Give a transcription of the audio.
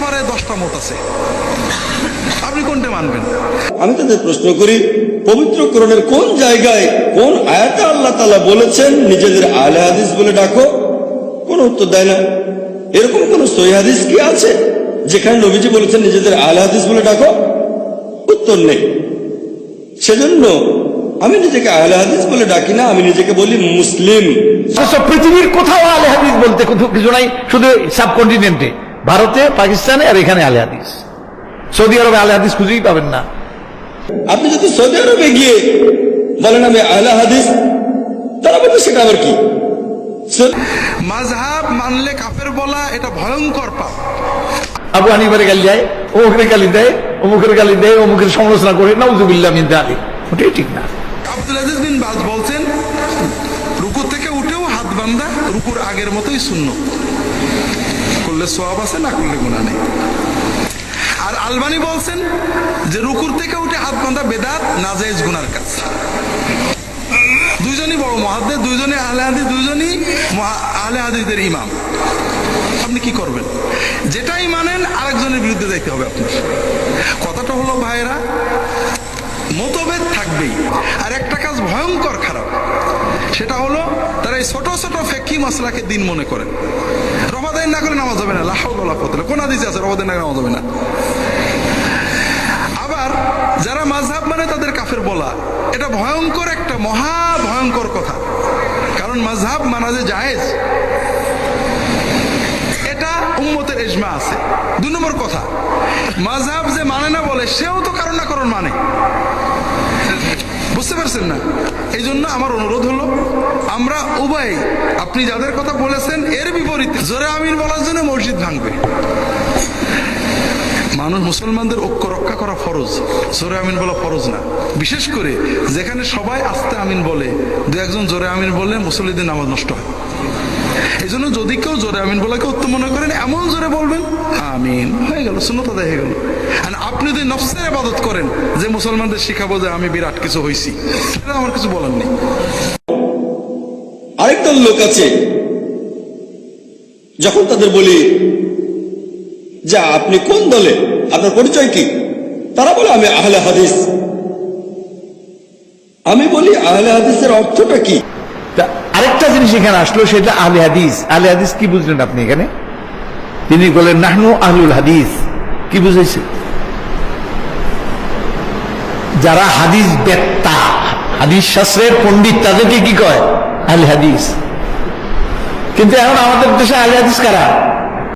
ব্যাপারে দশটা মত আছে। আপনি কোনটা মানবেন? আমি তাদের প্রশ্ন করি পবিত্র কোরআনের কোন জায়গায় কোন আয়াতে আল্লাহ তালা বলেছেন নিজেদের আলে হাদিস বলে ডাকো? কোন উত্তর দেয় না। এরকম কোন সহি হাদিস কি আছে যেখানে নবীজি বলেছেন নিজেদের আলে হাদিস বলে ডাকো? উত্তর নেই। সেজন্য আমি নিজেকে আহলে হাদিস বলে ডাকি না আমি নিজেকে বলি মুসলিম। পৃথিবীর কোথাও আলে হাদিস বলতে কিছু নাই শুধু সাবকন্টিনেন্টে। ভারতে পাকিস্তানে আর এখানে আলে হাদিস। সৌদি আরবে আলে হাদিস খুঁজেই পাবেন না। আপনি যদি সৌদি আরবে গিয়ে বলেন আমি আহলে হাদিস তারা বলতে সেটা আবার কি? মাযহাব মানলে কাফের বলা এটা ভয়ঙ্কর পাপ। আবু হানিফারে গালি যায় অমুকের গালি দেয় অমুকের গালি দেয় অমুকের সমালোচনা করে নাউজুবিল্লাহ মিন যালিক। ওটাই ঠিক না। আব্দুল আজিজ বিন বাজ বলছেন রুকু থেকে উঠেও হাত বান্ধা রুকুর আগের মতোই শূন্য করলে সোয়াব আছে, না করলে গুণা নেই। আর আলবানি বলছেন যে রুকুর থেকে উঠে হাত বান্ধা বেদাত, নাজায়েজ গুনার কাজ। দুইজনই বড় মহাদ্দের দুইজনই আহলে হাদিস, দুইজনই আহলে হাদিসদের ইমাম। আপনি কি করবেন? যেটাই মানেন, আরেকজনের বিরুদ্ধে যাইতে হবে আপনার। কথাটা হলো ভাইরা মতভেদ থাকবেই। আর একটা কাজ ভয়ঙ্কর খারাপ, সেটা হলো, তারা এই ছোট ছোট ফেকি মশলাকে দিন মনে করেন। রমাদান না করে নামাজ হবে না। ফতলে কোন আদিসে আছে রমাদান না করে নামাজ হবে না? আবার যারা মাঝহাব মানে তাদের কাফের বলা, এটা ভয়ঙ্কর একটা, মহা ভয়ঙ্কর কথা। কারণ মাঝহাব মানা যে জায়েজ। এটা উম্মতের এজমা আছে। দুই নম্বর কথা মাঝহাব যে মানে না বলে, সেও তো কারণ না কারণ মানে। বুঝতে পারছেন না? এই জন্য আমার অনুরোধ হলো, আমরা উভয় আপনি যাদের কথা বলেছেন জোরে আমিন বলার জন্য মসজিদ ভাঙবে। মানুষ মুসলমানদের ঐক্য রক্ষা করা ফরজ। জোরে আমিন বলা ফরজ না। বিশেষ করে যেখানে সবাই আস্তে আমিন বলে, দু একজন জোরে আমিন বললে মুসল্লিদের নামাজ নষ্ট হয়। এই জন্য যদি কেউ জোরে আমিন বলাকে উত্তম মনে করেন, এমন জোরে বলবেন, আমিন, হয়ে গেল শূন্যতা দেখে গেল। আর আপনি যদি নফসের আবাদত করেন, যে মুসলমানদের শিখাবো যে আমি বিরাট কিছু হইছি, সেটা আমার কিছু বলার নেই। আরেক দল লোক আছে যখন তাদের বলি, যা, আপনি কোন দলে? আপনার পরিচয় কি? তারা বলে, আমি আহলে হাদিস। আমি বলি, আহলে হাদিসের অর্থটা কি? আরেকটা জিনিস এখানে আসলো, সেটা আহলে হাদিস। আহলে হাদিস কি বুঝলেন আপনি এখানে? তিনি বলেন, নাহনু আহলুল হাদিস। কি বুঝাইছে যারা হাদিস বেত্তা, হাদিস শাস্ত্রের পণ্ডিত, তাদেরকে কি কয়? আহলে হাদিস। কিন্তু এখন আমাদের দেশে আহলে হাদিস কারা?